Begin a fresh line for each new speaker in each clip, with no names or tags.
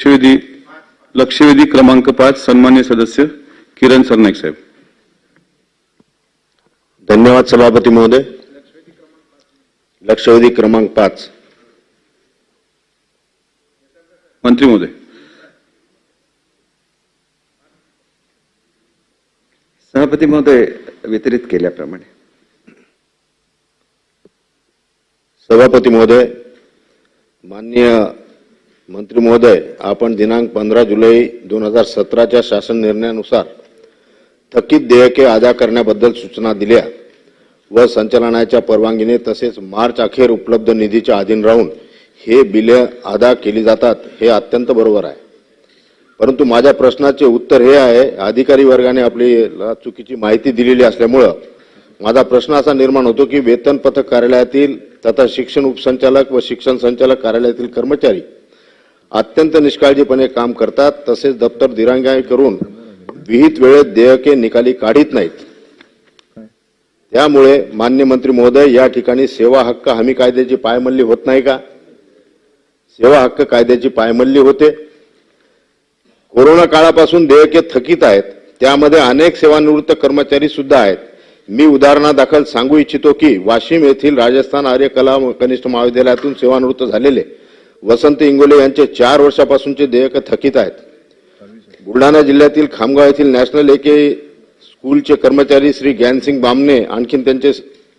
लक्षवेधी लक्षवेधी क्रमांक पाच सन्मान्य सदस्य किरण सरनाईक साहेब.
धन्यवाद सभापती महोदय. लक्षवेधी क्रमांक पाच.
मंत्री महोदय.
सभापती महोदय वितरित केल्याप्रमाणे.
सभापती महोदय माननीय मंत्री महोदय आपण दिनांक पंधरा जुलै दोन हजार सतराच्या शासन निर्णयानुसार थकीत देयके अदा करण्याबद्दल सूचना दिल्या व संचालनाच्या परवानगीने तसेच मार्च अखेर उपलब्ध निधीच्या अधीन राहून हे बिले अदा केली जातात हे अत्यंत बरोबर आहे. परंतु माझ्या प्रश्नाचे उत्तर हे आहे अधिकारी वर्गाने आपली ला चुकीची माहिती दिलेली असल्यामुळं माझा प्रश्न असा निर्माण होतो की वेतन पथक कार्यालयातील तथा शिक्षण उपसंचालक व शिक्षण संचालक कार्यालयातील कर्मचारी अत्यंत निष्काळजीपणे काम करतात तसेच दप्तर दिरांगाई करून विहित वेळेत देयके निकाली काढीत नाहीत. त्यामुळे मान्य मंत्री महोदय या ठिकाणी सेवा हक्क हमी कायद्याची पायमल्ली होत नाही का? सेवा हक्क कायद्याची पायमल्ली होते. कोरोना काळापासून देयके थकीत आहेत. त्यामध्ये अनेक सेवानिवृत्त कर्मचारी सुद्धा आहेत. मी उदाहरणादाखल सांगू इच्छितो की वाशिम येथील राजस्थान आर्य कला कनिष्ठ महाविद्यालयातून सेवानिवृत्त झालेले वसंत इंगोले यांचे चार वर्षापासूनचे देयक थकीत आहेत. बुलढाणा जिल्ह्यातील खामगाव येथील नॅशनल एके स्कूलचे कर्मचारी श्री ज्ञानसिंग बामणे आणखीन त्यांचे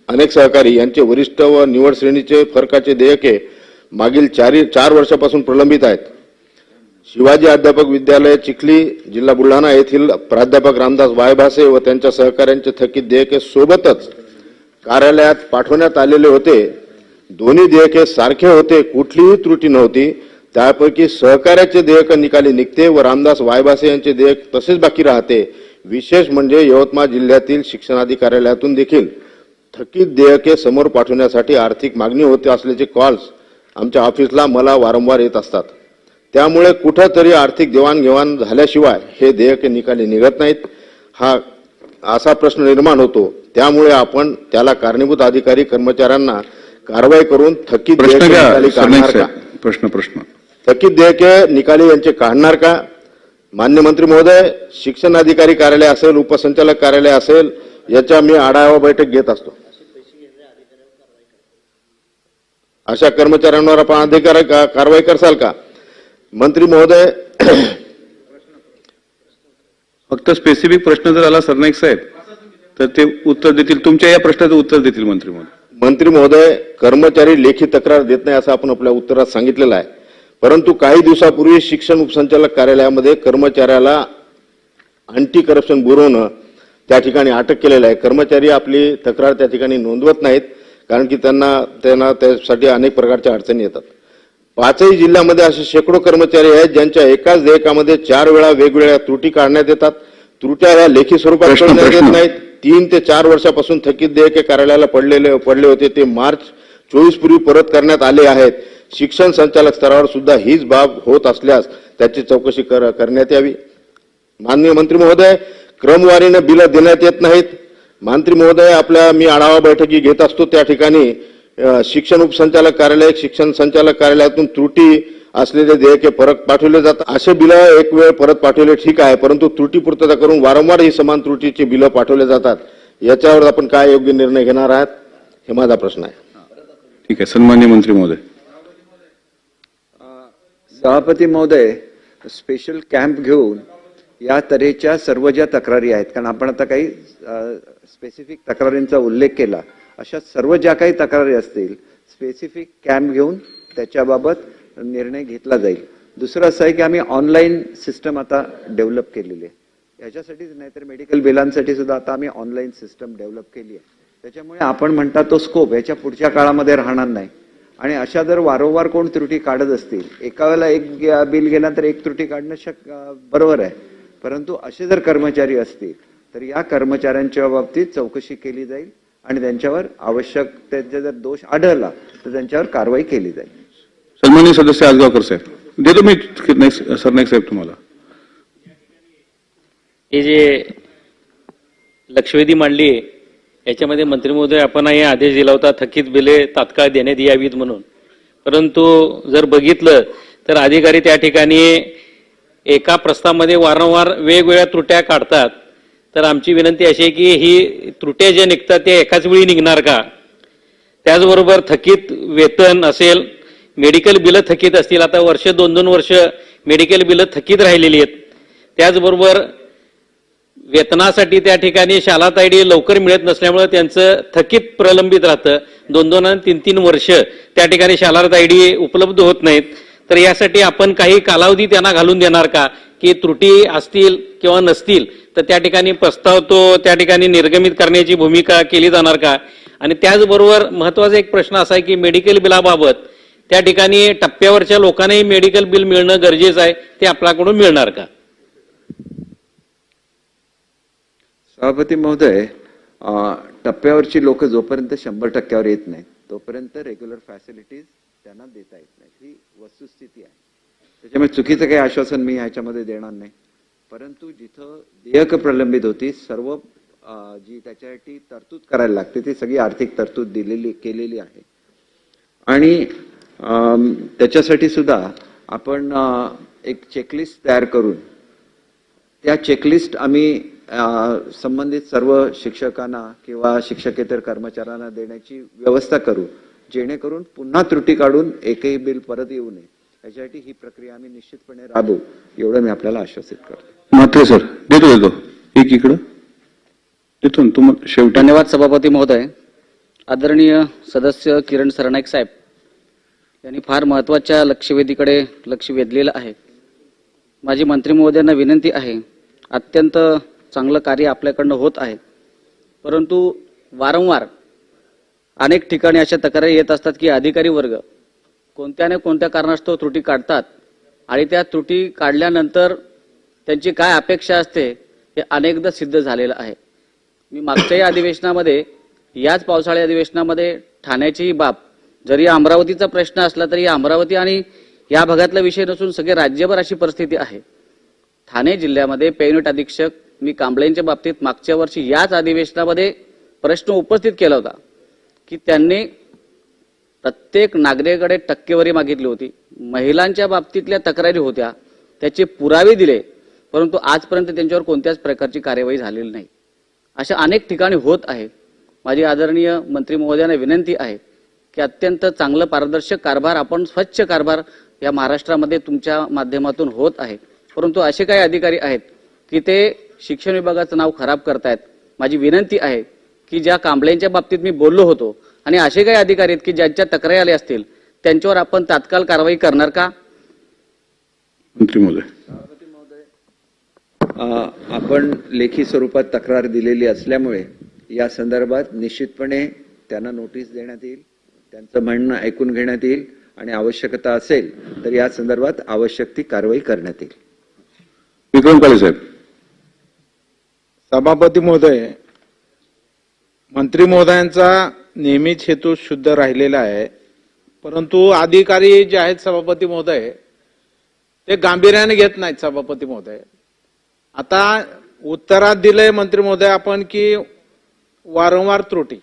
अनेक सहकारी यांचे वरिष्ठ व निवड श्रेणीचे फरकाचे देयके मागील चारी चार वर्षापासून प्रलंबित आहेत. शिवाजी अध्यापक विद्यालय चिखली जिल्हा बुलढाणा येथील प्राध्यापक रामदास वायभासे व त्यांच्या सहकाऱ्यांचे थकीत देयके सोबतच कार्यालयात पाठवण्यात आलेले होते. दोन्ही देयके सारखे होते कुठलीही त्रुटी नव्हती. त्यापैकी सहकार्याचे देयक निकाली निघते व रामदास वायभासे यांचे देयक तसेच बाकी राहते. विशेष म्हणजे यवतमाळ जिल्ह्यातील शिक्षणाधिकार्यालयातून देखील. थकीत देयके समोर पाठवण्यासाठी आर्थिक मागणी होते असल्याचे कॉल्स आमच्या ऑफिसला मला वारंवार येत असतात. त्यामुळे कुठंतरी आर्थिक देवाणघेवाण झाल्याशिवाय हे देयके निकाली निघत नाहीत. हा असा प्रश्न निर्माण होतो. त्यामुळे आपण त्याला कारणीभूत अधिकारी कर्मचाऱ्यांना कारवाई करून थकीत
प्रश्न
देयके
प्रश्न
थकीत देयके निकाली यांचे काढणार का? मान्य मंत्री महोदय शिक्षण अधिकारी कार्यालय असेल उपसंचालक कार्यालय असेल याच्या मी आढावा बैठक घेत असतो. अशा कर्मचाऱ्यांवर आपण अधिकार का- कारवाई करसाल का? मंत्री महोदय
फक्त स्पेसिफिक प्रश्न जर आला सरनाईक साहेब तर ते उत्तर देतील. तुमच्या या प्रश्नाचं उत्तर देतील मंत्री महोदय.
मंत्री महोदय कर्मचारी लेखी तक्रार देत नाही असं आपण आपल्या उत्तरात सांगितलेलं आहे. परंतु काही दिवसापूर्वी शिक्षण उपसंचालक कार्यालयामध्ये कर्मचाऱ्याला अँटी करप्शन ब्युरोनं त्या ठिकाणी अटक केलेलं आहे. कर्मचारी आपली तक्रार त्या ठिकाणी नोंदवत नाहीत कारण की त्यांना त्यांना त्यासाठी अनेक प्रकारच्या अडचणी येतात. पाचही जिल्ह्यामध्ये असे शेकडो कर्मचारी आहेत ज्यांच्या एकाच देयकामध्ये चार वेळा वेगवेगळ्या त्रुटी काढण्यात येतात. त्रुट्या ह्या लेखी स्वरूपात येत. नाहीत. तीन ते चार वर्षापासून थकीत देयके कार्यालयाला पडलेले पडले होते. ते मार्च चोवीस पूर्वी परत करण्यात आले आहेत. शिक्षण संचालक स्तरावर सुद्धा हीच बाब होत असल्यास त्याची चौकशी कर- करण्यात यावी. माननीय मंत्री महोदय क्रमवारीनं बिलं देण्यात येत नाहीत. मंत्री महोदय आपल्या मी आढावा बैठकी घेत असतो त्या ठिकाणी शिक्षण उपसंचालक कार्यालय शिक्षण संचालक कार्यालयातून त्रुटी असलेले देयके परत पाठवले जातात. असे बिलं एक वेळ परत पाठवले ठीक आहे परंतु त्रुटी पूर्तता करून वारंवार ही समान त्रुटीची बिलं पाठवले जातात. याच्यावर आपण काय योग्य निर्णय घेणार आहात हे माझा प्रश्न आहे.
ठीक आहे सन्मान्य मंत्री महोदय.
सभापती महोदय स्पेशल कॅम्प घेऊन या तऱ्हेच्या सर्व ज्या तक्रारी आहेत कारण आपण आता काही स्पेसिफिक तक्रारींचा उल्लेख केला अशा सर्व ज्या काही तक्रारी असतील स्पेसिफिक कॅम्प घेऊन त्याच्याबाबत निर्णय घेतला जाईल. दुसरं असं आहे की आम्ही ऑनलाईन सिस्टम आता डेव्हलप केलेली आहे. याच्यासाठीच नाही तर मेडिकल बिलांसाठी सुद्धा आता आम्ही ऑनलाईन सिस्टम डेव्हलप केली आहे. त्याच्यामुळे आपण म्हणता तो स्कोप याच्या पुढच्या काळामध्ये राहणार नाही. आणि अशा जर वारंवार कोण त्रुटी काढत असतील एका वेळेला एक बिल गेल्यानंतर एक त्रुटी काढणं शक बरोबर आहे. परंतु असे जर कर्मचारी असतील तर या कर्मचाऱ्यांच्या बाबतीत चौकशी केली जाईल आणि त्यांच्यावर आवश्यक त्यांचा जर दोष आढळला तर त्यांच्यावर कारवाई केली जाईल.
सन्मान्य सदस्य आजगावकर साहेब. देतो मी नाईक- सरनाईक साहेब तुम्हाला.
हे जे लक्षवेधी मांडली याच्यामध्ये मंत्री महोदय आपण हे आदेश दिला होता थकीत बिले तात्काळ देण्यात यावीत म्हणून. परंतु जर बघितलं तर तर अधिकारी त्या ठिकाणी एका प्रस्तावामध्ये वारंवार वेगवेगळ्या त्रुट्या काढतात. तर आमची विनंती अशी आहे की ही त्रुट्या ज्या निघतात त्या एकाच वेळी निघणार का? त्याचबरोबर थकीत वेतन असेल मेडिकल बिलं थकीत असतील. आता वर्ष दोन दोन वर्ष मेडिकल बिलं थकीत राहिलेली आहेत. त्याचबरोबर वेतनासाठी त्या ठिकाणी शाला तायडी लवकर मिळत नसल्यामुळे त्यांचं थकीत प्रलंबित राहतं. दोन दोन आणि तीन तीन वर्ष त्या ठिकाणी शाला तायडी उपलब्ध होत नाहीत. तर यासाठी आपण काही कालावधी त्यांना घालून देणार का? की त्रुटी असतील किंवा नसतील तर त्या ठिकाणी प्रस्ताव तो त्या ठिकाणी निर्गमित करण्याची भूमिका केली जाणार का? आणि त्याचबरोबर महत्त्वाचा एक प्रश्न असा आहे की मेडिकल बिलाबाबत त्या ठिकाणी टप्प्यावरच्या लोकांनाही मेडिकल बिल मिळणं गरजेचं आहे. ते आपल्याकडून मिळणार का?
सभापती महोदय टप्प्यावरची लोक जोपर्यंत शंभर टक्क्यावर येत नाहीत तोपर्यंत रेग्युलर फॅसिलिटीज त्यांना देता येत नाहीत. ही वस्तुस्थिती आहे. त्याच्यामुळे चुकीचं काही आश्वासन मी ह्याच्यामध्ये देणार नाही. परंतु जिथं देयक प्रलंबित होती सर्व जी त्याच्यासाठी तरतूद करायला लागते ती सगळी आर्थिक तरतूद दिलेली केलेली आहे. आणि त्याच्यासाठी सुद्धा आपण एक चेकलिस्ट तयार करून त्या चेकलिस्ट आम्ही संबंधित सर्व शिक्षकांना किंवा शिक्षकेतर कर्मचाऱ्यांना देण्याची व्यवस्था करू जेणेकरून पुन्हा त्रुटी काढून एकही बिल परत येऊ नये. याच्यासाठी ही प्रक्रिया आम्ही निश्चितपणे राबवू एवढं मी आपल्याला आश्वासित करतो.
मात्र सर देतो देतो. एक इकडं. देतो ना तुम शेवटी.
धन्यवाद सभापती महोदय. आदरणीय सदस्य किरण सरनाईक साहेब. यांनी फार महत्त्वाच्या लक्षवेधीकडे लक्ष वेधलेलं आहे. माझी मंत्री महोदयांना विनंती आहे अत्यंत चांगलं कार्य आपल्याकडनं होत आहे. परंतु वारंवार अनेक ठिकाणी अशा तक्रारी येत असतात की अधिकारी वर्ग कोणत्या ना कोणत्या कारणास्तव त्रुटी काढतात आणि त्या त्रुटी काढल्यानंतर त्यांची काय अपेक्षा असते हे अनेकदा सिद्ध झालेलं आहे. मी मागच्याही अधिवेशनामध्ये याच पावसाळी अधिवेशनामध्ये ठाण्याची ही बाब जरी अमरावतीचा प्रश्न असला तरी अमरावती आणि या भागातला विषय नसून सगळे राज्यभर अशी परिस्थिती आहे. ठाणे जिल्ह्यामध्ये पेनट अधीक्षक मी कांबळेंच्या बाबतीत मागच्या वर्षी याच अधिवेशनामध्ये प्रश्न उपस्थित केला होता की त्यांनी प्रत्येक नागरिकाकडे टक्केवारी मागितली होती. महिलांच्या बाबतीतल्या तक्रारी होत्या. त्याचे पुरावे दिले. परंतु आजपर्यंत त्यांच्यावर कोणत्याच प्रकारची कार्यवाही झालेली नाही. अशा अनेक ठिकाणी होत आहे. माझी आदरणीय मंत्री महोदयांना विनंती आहे की अत्यंत चांगलं पारदर्शक कारभार आपण स्वच्छ कारभार या महाराष्ट्रामध्ये तुमच्या माध्यमातून होत आहे. परंतु असे काही अधिकारी आहेत की ते शिक्षण विभागाचं नाव खराब करतायत. माझी विनंती आहे की ज्या कांबळेंच्या बाबतीत मी बोललो होतो आणि असे काही अधिकारी आहेत की ज्यांच्या तक्रारी आल्या असतील त्यांच्यावर आपण तात्काळ कारवाई करणार का?
मंत्री महोदय.
आपण लेखी स्वरूपात तक्रार दिलेली असल्यामुळे या संदर्भात निश्चितपणे त्यांना नोटीस देण्यात येईल. त्यांचं म्हणणं ऐकून घेण्यात येईल आणि आवश्यकता असेल तर या संदर्भात आवश्यक ती कारवाई करण्यात येईल.
विक्रम काळे साहेब.
सभापती महोदय मंत्री महोदयांचा नेहमीच हेतू शुद्ध राहिलेला आहे. परंतु अधिकारी जे आहेत सभापती महोदय ते गांभीर्याने घेत नाहीत सभापती महोदय. आता उत्तरात दिलंय मंत्री महोदय आपण की वारंवार त्रुटी.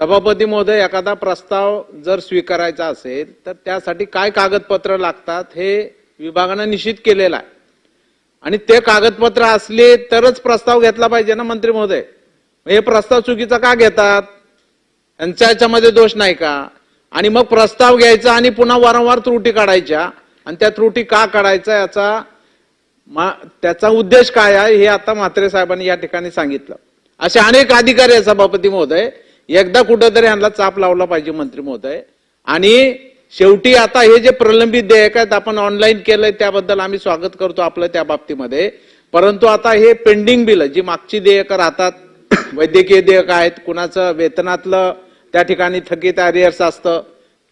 सभापती महोदय एखादा प्रस्ताव जर स्वीकारायचा असेल तर त्यासाठी काय कागदपत्र लागतात हे विभागानं निश्चित केलेलं आहे. आणि ते कागदपत्र असले तरच प्रस्ताव घेतला पाहिजे ना मंत्री महोदय? हे प्रस्ताव चुकीचा का घेतात? यांच्या याच्यामध्ये दोष नाही का? आणि मग प्रस्ताव घ्यायचा आणि पुन्हा वारंवार त्रुटी काढायच्या. आणि त्या त्रुटी का काढायचा याचा मा- त्याचा उद्देश काय आहे हे आता म्हात्रे साहेबांनी या ठिकाणी सांगितलं. असे अनेक अधिकारी आहेत सभापती महोदय. एकदा कुठंतरी ह्यांना चाप लावला पाहिजे मंत्री महोदय. आणि शेवटी आता हे जे प्रलंबित देयक आहेत आपण ऑनलाईन केलंय त्याबद्दल आम्ही स्वागत करतो आपलं त्या बाबतीमध्ये. परंतु आता हे पेंडिंग बिल जी मागची देयकं राहतात वैद्यकीय देयक आहेत कुणाचं वेतनातलं त्या ठिकाणी थकीत अरियर्स असतं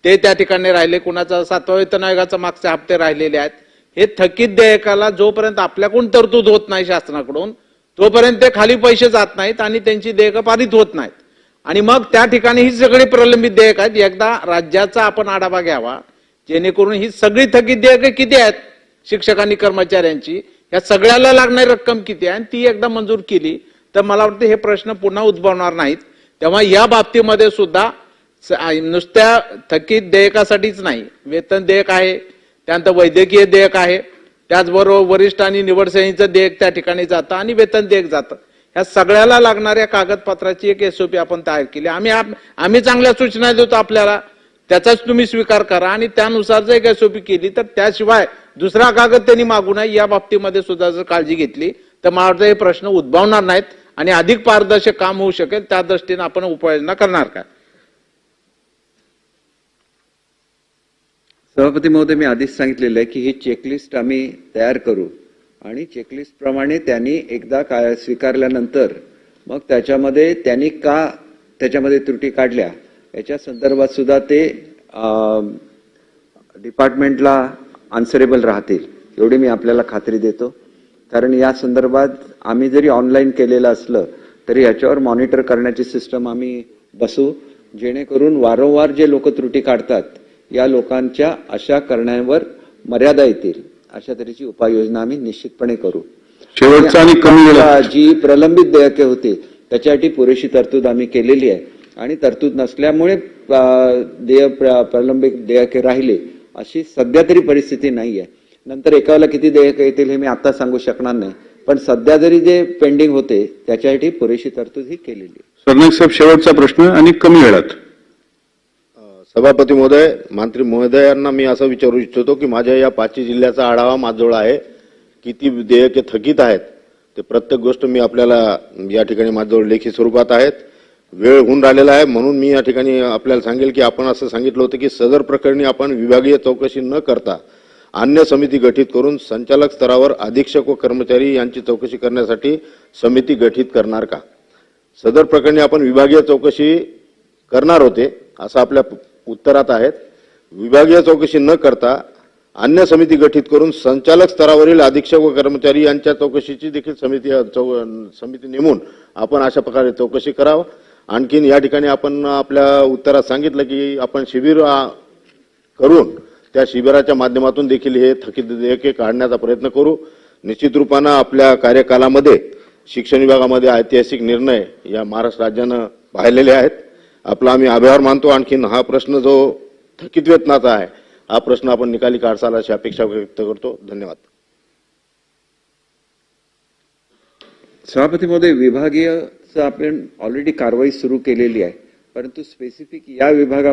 ते त्या ठिकाणी राहिले कुणाचं सातवा वेतन आयोगाचं मागचे हप्ते राहिलेले आहेत. हे थकीत देयकाला जोपर्यंत आपल्याकडून तरतूद होत नाही शासनाकडून तोपर्यंत ते खाली पैसे जात नाहीत आणि त्यांची देयकं पारित होत नाहीत. आणि मग त्या ठिकाणी ही सगळी प्रलंबित देयक आहेत. एकदा राज्याचा आपण आढावा घ्यावा जेणेकरून ही सगळी थकीत देयके किती आहेत? शिक्षकांनी कर्मचाऱ्यांची. या सगळ्याला लागणारी रक्कम किती आहे? आणि ती एकदा मंजूर केली तर मला वाटतं हे प्रश्न पुन्हा उद्भवणार नाहीत. तेव्हा या बाबतीमध्ये सुद्धा स- नुसत्या थकीत देयकासाठीच नाही. वेतन देयक आहे त्यानंतर वैद्यकीय देयक आहे त्याचबरोबर वरिष्ठ आणि निवड देयक त्या ठिकाणी जातं आणि वेतन देयक जातं. ह्या सगळ्याला लागणाऱ्या कागदपत्राची एक एसओपी आपण तयार केली. आम्ही आम्ही चांगल्या सूचना देतो आपल्याला. त्याचाच तुम्ही स्वीकार करा आणि त्यानुसार जर एक एसओपी केली तर त्याशिवाय दुसरा कागद त्यांनी मागू नये या बाबतीमध्ये सुद्धा जर काळजी घेतली तर माझा हे प्रश्न उद्भवणार नाहीत आणि अधिक पारदर्शक काम होऊ शकेल. त्या दृष्टीने आपण उपाययोजना करणार का?
सभापती महोदय मी आधीच सांगितलेलं आहे की ही चेकलिस्ट आम्ही तयार करू. आणि चेकलिस्टप्रमाणे त्यांनी एकदा काय स्वीकारल्यानंतर मग त्याच्यामध्ये त्यांनी का त्याच्यामध्ये त्रुटी काढल्या याच्या संदर्भात सुद्धा ते डिपार्टमेंटला आन्सरेबल राहतील. एवढी मी आपल्याला खात्री देतो. कारण या संदर्भात आम्ही जरी ऑनलाईन केलेलं असलं तरी याच्यावर मॉनिटर करण्याची सिस्टम आम्ही बसू. जेणेकरून वारंवार जे लोक त्रुटी काढतात या लोकांच्या अशा करण्यावर मर्यादा येतील. अशा तऱ्हेची उपाययोजना आम्ही निश्चितपणे करू.
शेवटचा आणि कमी
जी प्रलंबित देयके होती त्याच्यासाठी पुरेशी तरतूद आम्ही केलेली आहे. आणि तरतूद नसल्यामुळे देय प्र- प्रलंबित देयके राहिले अशी सध्या तरी परिस्थिती नाही आहे नंतर एकाला किती देयके येतील हे मी आता सांगू शकणार नाही. पण सध्या जरी जे पेंडिंग होते त्याच्यासाठी पुरेशी तरतूद ही केलेली आहे.
सरनाईक साहेब शेवटचा प्रश्न आणि कमी वेळात.
सभापती महोदय मंत्री महोदयांना मी असं विचारू इच्छितो की माझ्या या पाचही जिल्ह्याचा आढावा माझजवळ आहे. किती देयके थकीत आहेत ते प्रत्येक गोष्ट मी आपल्याला या ठिकाणी माझजवळ लेखी स्वरूपात आहेत. वेळ होऊन राहिलेला आहे म्हणून मी या ठिकाणी आपल्याला सांगेल की आपण असं सांगितलं होतं की सदर प्रकरणी आपण विभागीय चौकशी न करता अन्य समिती गठीत करून संचालक स्तरावर अधीक्षक व कर्मचारी यांची चौकशी करण्यासाठी समिती गठीत करणार का? सदर प्रकरणी आपण विभागीय चौकशी करणार होते असं आपल्या उत्तरात आहेत. विभागीय चौकशी न करता अन्य समिती गठीत करून संचालक स्तरावरील अधीक्षक व कर्मचारी यांच्या चौकशीची देखील समिती चौ- समिती नेमून आपण अशा प्रकारे चौकशी करावं. आणखीन या ठिकाणी आपण आपल्या उत्तरात सांगितलं की आपण शिबिर करून त्या शिबिराच्या माध्यमातून देखील हे थकीत देयके काढण्याचा प्रयत्न करू. निश्चित रूपानं आपल्या कार्यकालामध्ये शिक्षण विभागामध्ये ऐतिहासिक निर्णय या महाराष्ट्र राज्यानं पाहिलेले आहेत. आपला आम्ही आभार मानतो आणखीन हा प्रश्न जो थकीत वेतनाचा आहे हा प्रश्न आपण निकाली काढसाल अशी अपेक्षा व्यक्त करतो. धन्यवाद.
सभापती महोदय विभागीय आपण ऑलरेडी कारवाई सुरू केलेली आहे परंतु स्पेसिफिक या विभागा